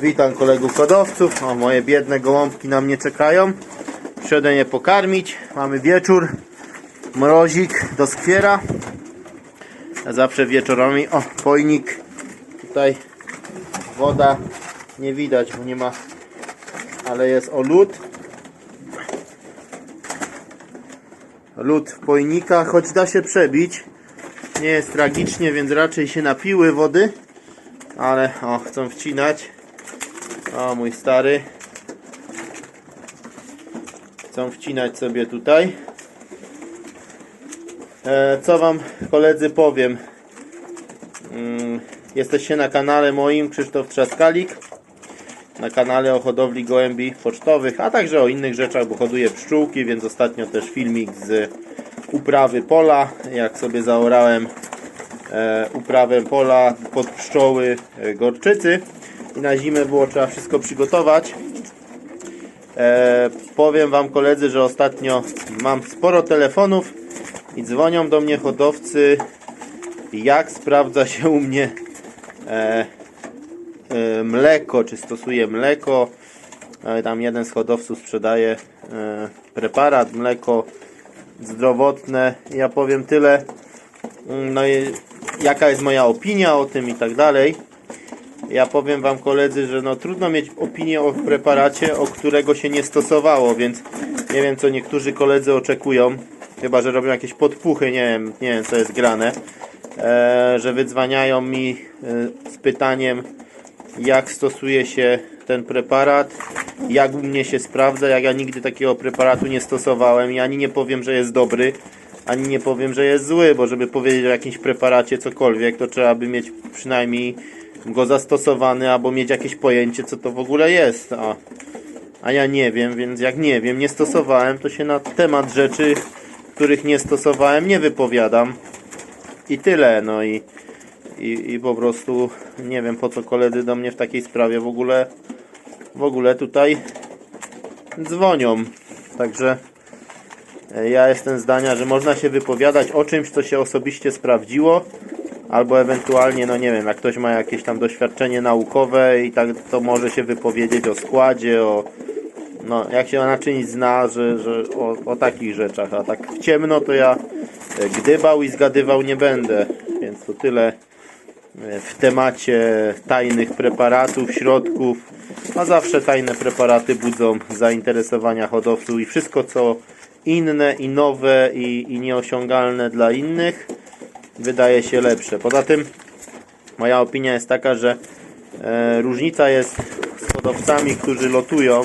Witam kolegów hodowców. O, moje biedne gołąbki na mnie czekają. Przyszedłem je pokarmić. Mamy wieczór. Mrozik do skwiera. A zawsze wieczorami. O, pojnik. Tutaj woda nie widać, bo nie ma, ale jest o lód. Lód w pojnikach, choć da się przebić. Nie jest tragicznie, więc raczej się napiły wody. Ale o, chcą wcinać. O, mój stary. Chcą wcinać sobie tutaj. E, co wam koledzy powiem? Mm, jesteście na kanale moim Krzysztof Trzaskalik. Na kanale o hodowli gołębi pocztowych, a także o innych rzeczach, bo hoduję pszczółki, więc ostatnio też filmik z uprawy pola. Jak sobie zaorałem e, uprawę pola pod pszczoły e, gorczycy i na zimę było trzeba wszystko przygotować. E, powiem Wam koledzy, że ostatnio mam sporo telefonów i dzwonią do mnie hodowcy jak sprawdza się u mnie e, e, mleko, czy stosuję mleko. E, tam jeden z hodowców sprzedaje e, preparat, mleko zdrowotne. Ja powiem tyle, mm, no i jaka jest moja opinia o tym i tak dalej. Ja powiem Wam koledzy, że no trudno mieć opinię o preparacie, o którego się nie stosowało, więc nie wiem co niektórzy koledzy oczekują. Chyba, że robią jakieś podpuchy, nie wiem, nie wiem co jest grane. E, że wydzwaniają mi e, z pytaniem jak stosuje się ten preparat, jak u mnie się sprawdza, jak ja nigdy takiego preparatu nie stosowałem i ani nie powiem, że jest dobry, ani nie powiem, że jest zły, bo żeby powiedzieć o jakimś preparacie cokolwiek, to trzeba by mieć przynajmniej go zastosowany, albo mieć jakieś pojęcie, co to w ogóle jest. A, a ja nie wiem, więc jak nie wiem, nie stosowałem, to się na temat rzeczy, których nie stosowałem, nie wypowiadam. I tyle, no i, i, i po prostu nie wiem po co koledzy do mnie w takiej sprawie w ogóle w ogóle tutaj dzwonią. Także e, ja jestem zdania, że można się wypowiadać o czymś, co się osobiście sprawdziło, albo ewentualnie, no nie wiem, jak ktoś ma jakieś tam doświadczenie naukowe i tak, to może się wypowiedzieć o składzie, o no, jak się na czymś zna, że, że o, o takich rzeczach, a tak w ciemno to ja e, gdybał i zgadywał nie będę, więc to tyle e, w temacie tajnych preparatów, środków, a zawsze tajne preparaty budzą zainteresowania hodowców i wszystko co inne i nowe i, i nieosiągalne dla innych wydaje się lepsze. Poza tym moja opinia jest taka, że e, różnica jest z hodowcami, którzy lotują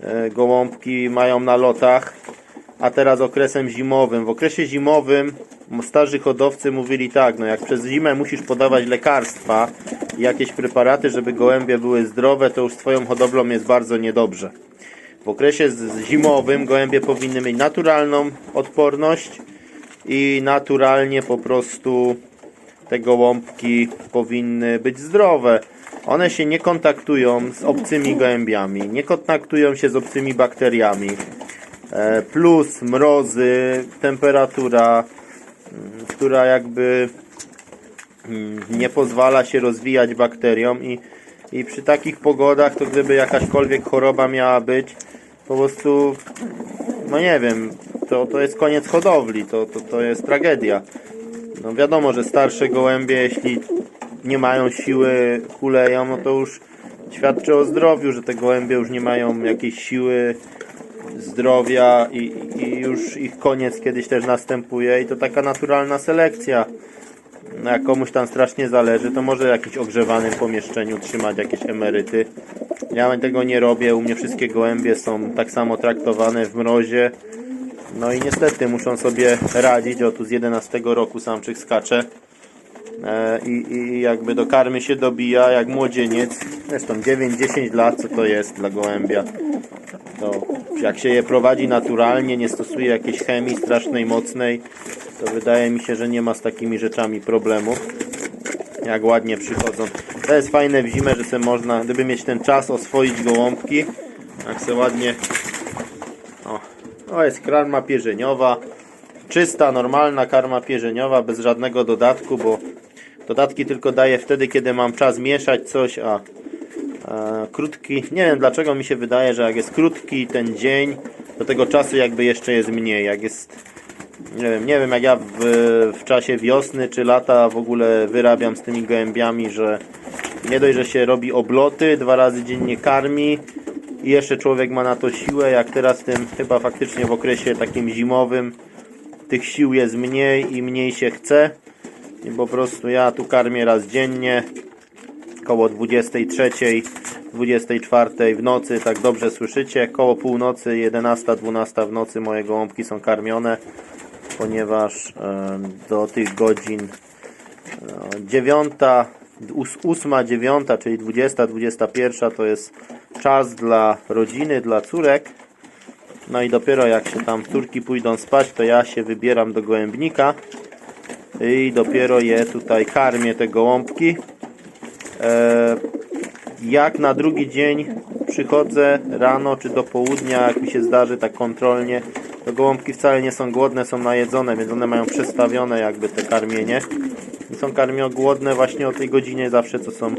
e, gołąbki mają na lotach, a teraz okresem zimowym. W okresie zimowym starzy hodowcy mówili tak, no jak przez zimę musisz podawać lekarstwa i jakieś preparaty, żeby gołębie były zdrowe, to już z twoją hodowlą jest bardzo niedobrze. W okresie zimowym gołębie powinny mieć naturalną odporność i naturalnie po prostu te gołąbki powinny być zdrowe. One się nie kontaktują z obcymi gołębiami, nie kontaktują się z obcymi bakteriami. E, Plus mrozy, temperatura, mm, która jakby mm, nie pozwala się rozwijać bakteriom i, i przy takich pogodach to gdyby jakaśkolwiek choroba miała być, po prostu no nie wiem, to, to jest koniec hodowli, to, to, to jest tragedia. No wiadomo, że starsze gołębie, jeśli nie mają siły, kuleją, no to już świadczy o zdrowiu, że te gołębie już nie mają jakiejś siły, zdrowia i, i już ich koniec kiedyś też następuje i to taka naturalna selekcja. No, Jak komuś tam strasznie zależy, to może w jakimś ogrzewanym pomieszczeniu trzymać jakieś emeryty. Ja tego nie robię, u mnie wszystkie gołębie są tak samo traktowane w mrozie. No i niestety muszą sobie radzić, o tu z 11 roku samczyk skacze. E, i, I jakby do karmy się dobija jak młodzieniec. Zresztą 9-10 lat, co to jest dla gołębia. To jak się je prowadzi naturalnie, nie stosuje jakiejś chemii strasznej, mocnej, to wydaje mi się, że nie ma z takimi rzeczami problemów. Jak ładnie przychodzą. To jest fajne w zimę, że se można, gdyby mieć ten czas, oswoić gołąbki. Jak se ładnie. O, to jest karma pierzeniowa. Czysta, normalna karma pierzeniowa, bez żadnego dodatku, bo dodatki tylko daję wtedy, kiedy mam czas mieszać coś, a E, krótki, nie wiem dlaczego mi się wydaje, że jak jest krótki ten dzień, do tego czasu jakby jeszcze jest mniej. Jak jest, nie wiem, nie wiem jak ja w, w czasie wiosny czy lata w ogóle wyrabiam z tymi gołębiami, że nie dość, że się robi obloty, dwa razy dziennie karmi i jeszcze człowiek ma na to siłę, jak teraz w tym chyba faktycznie w okresie takim zimowym tych sił jest mniej i mniej się chce. I po prostu ja tu karmię raz dziennie, koło 23, 24 w nocy, tak dobrze słyszycie, koło północy, 11, 12 w nocy moje gołąbki są karmione, ponieważ do tych godzin e, 9, 8, 9, czyli 20, 21 to jest czas dla rodziny, dla córek. No i dopiero jak się tam córki pójdą spać, to ja się wybieram do gołębnika i dopiero je tutaj karmię te gołąbki. E, jak na drugi dzień przychodzę rano czy do południa, jak mi się zdarzy tak kontrolnie, to gołąbki wcale nie są głodne, są najedzone, więc one mają przestawione jakby te karmienie. I są karmio głodne właśnie o tej godzinie zawsze, co są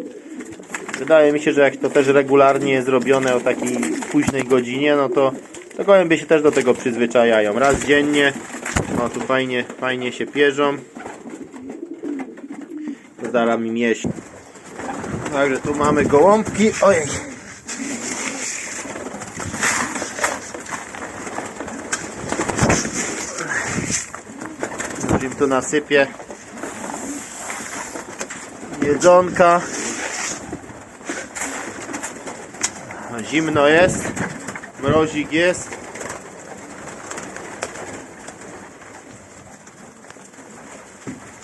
Wydaje mi się, że jak to też regularnie jest robione o takiej późnej godzinie, no to, to gołębie się też do tego przyzwyczajają. Raz dziennie, no tu fajnie, fajnie się pierzą. Zdaram im jeść. Także tu mamy gołąbki. Ojej. Im tu nasypię jedzonka. Zimno jest, mrozik jest.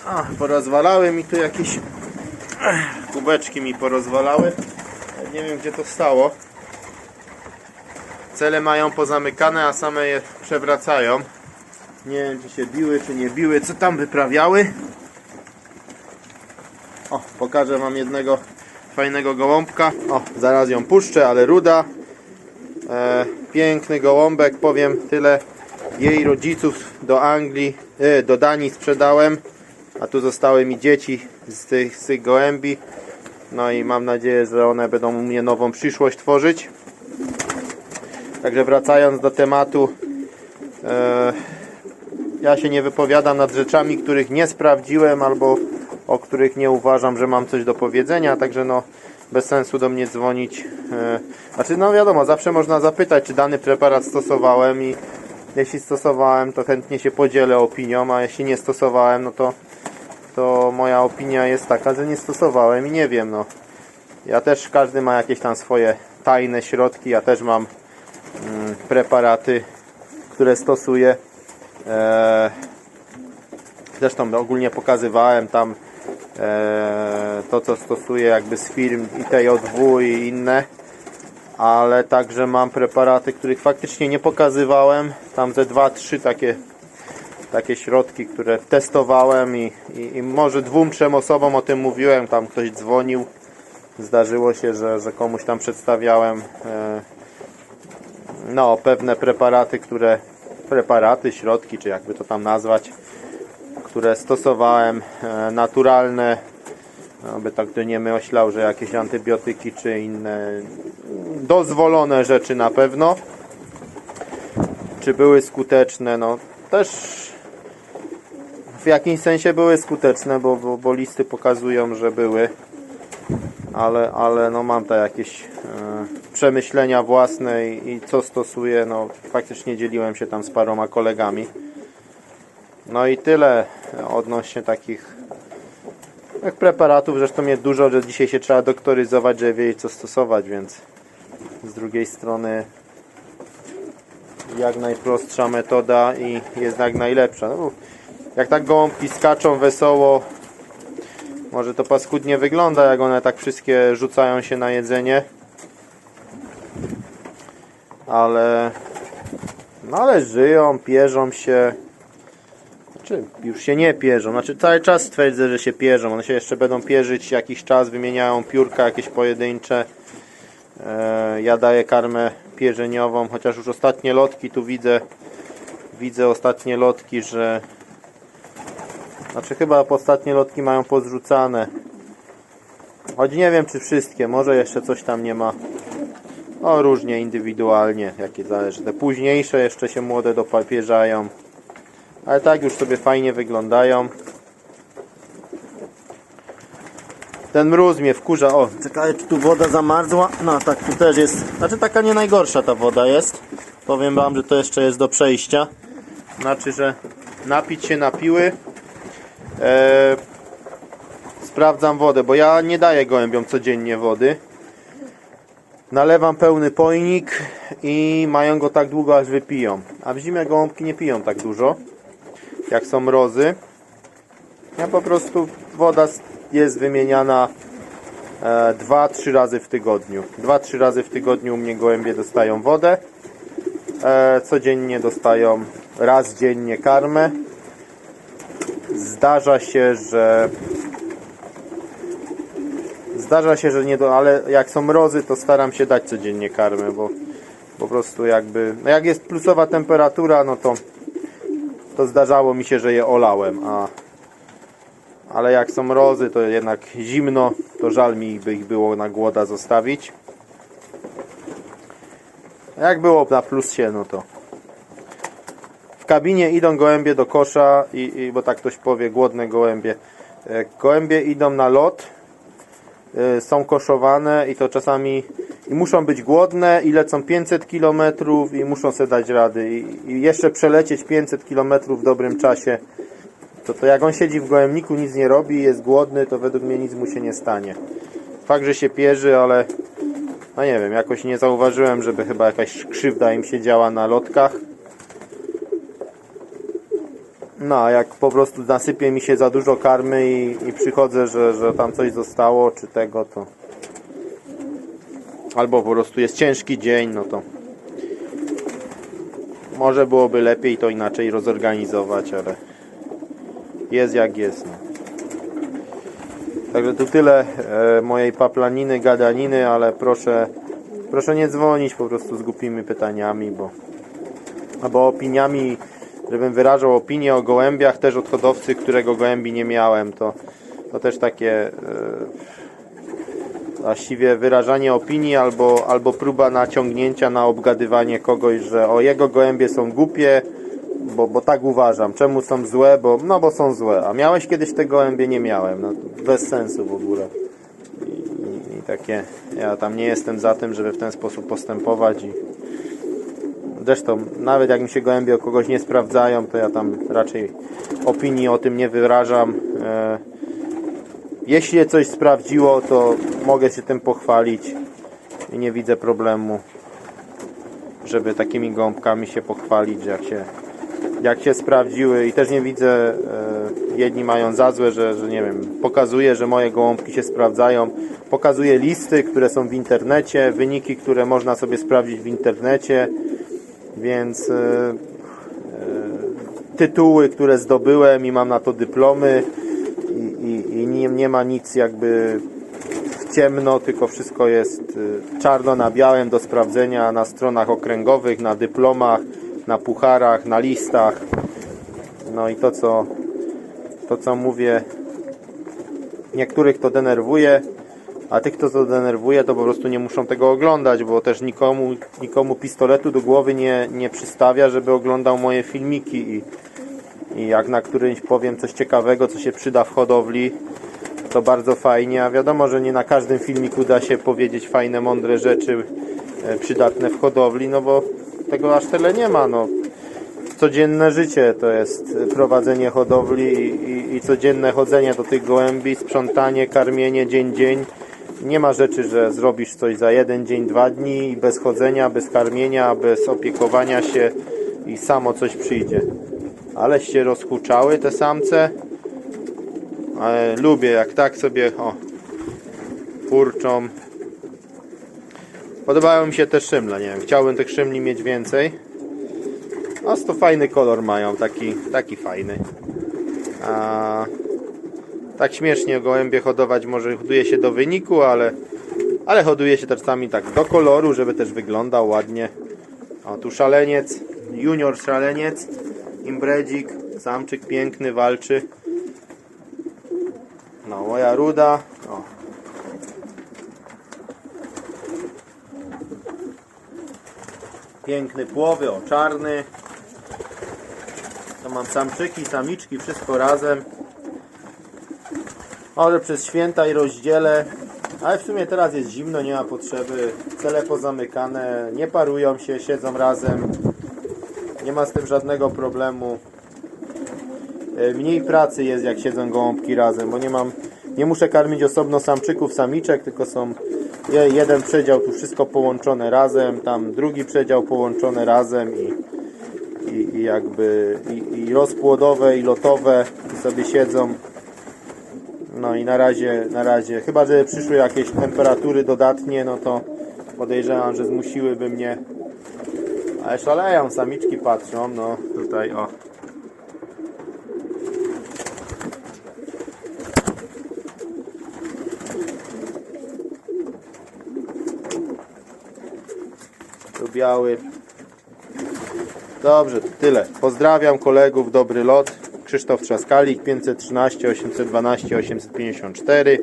A, porozwalały mi tu jakieś kubeczki mi porozwalały. Nie wiem gdzie to stało. Cele mają pozamykane, a same je przewracają. Nie wiem czy się biły, czy nie biły, co tam wyprawiały. O, pokażę wam jednego fajnego gołąbka. O, zaraz ją puszczę, ale ruda. E, piękny gołąbek, powiem tyle. Jej rodziców do Anglii, e, do Danii sprzedałem, a tu zostały mi dzieci z tych, z tych gołębi. No i mam nadzieję, że one będą u mnie nową przyszłość tworzyć. Także wracając do tematu, e, ja się nie wypowiadam nad rzeczami, których nie sprawdziłem albo o których nie uważam, że mam coś do powiedzenia, także no bez sensu do mnie dzwonić. E, Znaczy no wiadomo, zawsze można zapytać, czy dany preparat stosowałem i jeśli stosowałem, to chętnie się podzielę opinią, a jeśli nie stosowałem, no to, to moja opinia jest taka, że nie stosowałem i nie wiem, no. Ja też, każdy ma jakieś tam swoje tajne środki, ja też mam mm, preparaty, które stosuję. E, Zresztą ogólnie pokazywałem tam e, to, co stosuję jakby z firm i TJ2 i inne. Ale także mam preparaty, których faktycznie nie pokazywałem. Tam ze 2-3 takie, takie środki, które testowałem i, i, i może dwóm, trzem osobom o tym mówiłem. Tam ktoś dzwonił. Zdarzyło się, że, że komuś tam przedstawiałem e, no, pewne preparaty, które preparaty, środki, czy jakby to tam nazwać, które stosowałem, e, naturalne, aby tak to nie myślał, że jakieś antybiotyki czy inne dozwolone rzeczy na pewno. Czy były skuteczne? No też w jakimś sensie były skuteczne, bo, bo, bo listy pokazują, że były. Ale, ale no mam te jakieś e, przemyślenia własne i, co stosuję, no faktycznie dzieliłem się tam z paroma kolegami. No i tyle odnośnie takich jak preparatów, zresztą jest dużo, że dzisiaj się trzeba doktoryzować, żeby wiedzieć co stosować, więc z drugiej strony jak najprostsza metoda i jest jak najlepsza. No, jak tak gołąbki skaczą wesoło, może to paskudnie wygląda, jak one tak wszystkie rzucają się na jedzenie. Ale no ale żyją, pierzą się. Znaczy, już się nie pierzą. Znaczy, cały czas twierdzę, że się pierzą. One się jeszcze będą pierzyć jakiś czas, wymieniają piórka jakieś pojedyncze. E, ja daję karmę pierzeniową, chociaż już ostatnie lotki tu widzę. Widzę ostatnie lotki, że. Znaczy, chyba ostatnie lotki mają pozrzucane. Choć nie wiem czy wszystkie, może jeszcze coś tam nie ma. No różnie indywidualnie, jakie zależy. Te późniejsze jeszcze się młode dopapierzają. Ale tak już sobie fajnie wyglądają. Ten mróz mnie wkurza. O, czekaj, czy tu woda zamarzła? No tak, tu też jest. Znaczy taka nie najgorsza ta woda jest. Powiem wam, że to jeszcze jest do przejścia. Znaczy, że napić się napiły. Eee, sprawdzam wodę, bo ja nie daję gołębiom codziennie wody. Nalewam pełny pojnik i mają go tak długo, aż wypiją. A w zimie gołąbki nie piją tak dużo, jak są mrozy. Ja po prostu woda jest wymieniana 2-3 razy w tygodniu. 2-3 razy w tygodniu u mnie gołębie dostają wodę. E, codziennie dostają raz dziennie karmę. Zdarza się, że Zdarza się, że nie do, ale jak są mrozy, to staram się dać codziennie karmę, bo po prostu jakby, no jak jest plusowa temperatura, no to to zdarzało mi się, że je olałem, a ale jak są mrozy, to jednak zimno, to żal mi by ich było na głoda zostawić. Jak było na plusie, no to w kabinie idą gołębie do kosza i, i bo tak ktoś powie, głodne gołębie. E, Gołębie idą na lot, są koszowane i to czasami i muszą być głodne i lecą 500 km i muszą sobie dać rady. I, i jeszcze przelecieć 500 km w dobrym czasie to, to jak on siedzi w gołębniku nic nie robi jest głodny to według mnie nic mu się nie stanie. Fakt, że się pierzy, ale no nie wiem, jakoś nie zauważyłem, żeby chyba jakaś krzywda im się działa na lotkach no, jak po prostu nasypie mi się za dużo karmy i, i przychodzę, że, że tam coś zostało, czy tego, to... Albo po prostu jest ciężki dzień, no to... Może byłoby lepiej to inaczej rozorganizować, ale... Jest jak jest, no. Także tu tyle e, mojej paplaniny, gadaniny, ale proszę... Proszę nie dzwonić po prostu z głupimi pytaniami, bo... Albo opiniami żebym wyrażał opinię o gołębiach też od hodowcy, którego gołębi nie miałem, to, to też takie e, właściwie wyrażanie opinii albo, albo próba naciągnięcia na obgadywanie kogoś, że o jego gołębie są głupie, bo, bo tak uważam. Czemu są złe? Bo, no bo są złe. A miałeś kiedyś te gołębie? Nie miałem. No, bez sensu w ogóle. I, i, I takie, ja tam nie jestem za tym, żeby w ten sposób postępować i, Zresztą, nawet jak mi się gołębie o kogoś nie sprawdzają, to ja tam raczej opinii o tym nie wyrażam. E, Jeśli je coś sprawdziło, to mogę się tym pochwalić i nie widzę problemu, żeby takimi gąbkami się pochwalić, jak się, jak się sprawdziły. I też nie widzę, e, jedni mają za złe, że, że nie wiem, pokazuje, że moje gołąbki się sprawdzają, pokazuje listy, które są w internecie, wyniki, które można sobie sprawdzić w internecie, więc e, e, tytuły, które zdobyłem i mam na to dyplomy i, i, i nie, nie ma nic jakby w ciemno, tylko wszystko jest e, czarno na białym do sprawdzenia na stronach okręgowych, na dyplomach, na pucharach, na listach. No i to co, to co mówię, niektórych to denerwuje, a tych, kto to denerwuje, to po prostu nie muszą tego oglądać, bo też nikomu, nikomu pistoletu do głowy nie, nie przystawia, żeby oglądał moje filmiki i, i jak na którymś powiem coś ciekawego, co się przyda w hodowli, to bardzo fajnie, a wiadomo, że nie na każdym filmiku da się powiedzieć fajne, mądre rzeczy e, przydatne w hodowli, no bo tego aż tyle nie ma, no. Codzienne życie to jest prowadzenie hodowli i, i, i codzienne chodzenie do tych gołębi, sprzątanie, karmienie dzień dzień. Nie ma rzeczy, że zrobisz coś za jeden dzień, dwa dni bez chodzenia, bez karmienia, bez opiekowania się i samo coś przyjdzie. Ale się rozhuczały te samce. Ale lubię jak tak sobie o, kurczą. Podobają mi się te szymle, nie wiem, chciałbym tych szymli mieć więcej. A to fajny kolor mają, taki, taki fajny. A, tak śmiesznie gołębie hodować może hoduje się do wyniku, ale, ale hoduje się czasami tak do koloru, żeby też wyglądał ładnie. O, tu szaleniec, junior szaleniec, imbredzik, samczyk piękny, walczy. No, moja ruda. O. Piękny płowy, o czarny. To mam samczyki, samiczki, wszystko razem. Ale przez święta i rozdzielę. Ale w sumie teraz jest zimno, nie ma potrzeby. Cele pozamykane, nie parują się, siedzą razem. Nie ma z tym żadnego problemu. E, Mniej pracy jest jak siedzą gołąbki razem, bo nie mam, nie muszę karmić osobno samczyków, samiczek, tylko są je- jeden przedział tu wszystko połączone razem, tam drugi przedział połączone razem i, i, i jakby i, i rozpłodowe i lotowe sobie siedzą. No i na razie, na razie, chyba że przyszły jakieś temperatury dodatnie, no to podejrzewam, że zmusiłyby mnie. Ale szaleją, samiczki patrzą, no tutaj o. Tu biały. Dobrze, tyle. Pozdrawiam kolegów, dobry lot. Krzysztof Trzaskalik, 513 812 854.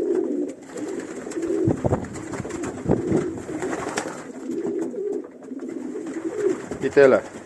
I tyle.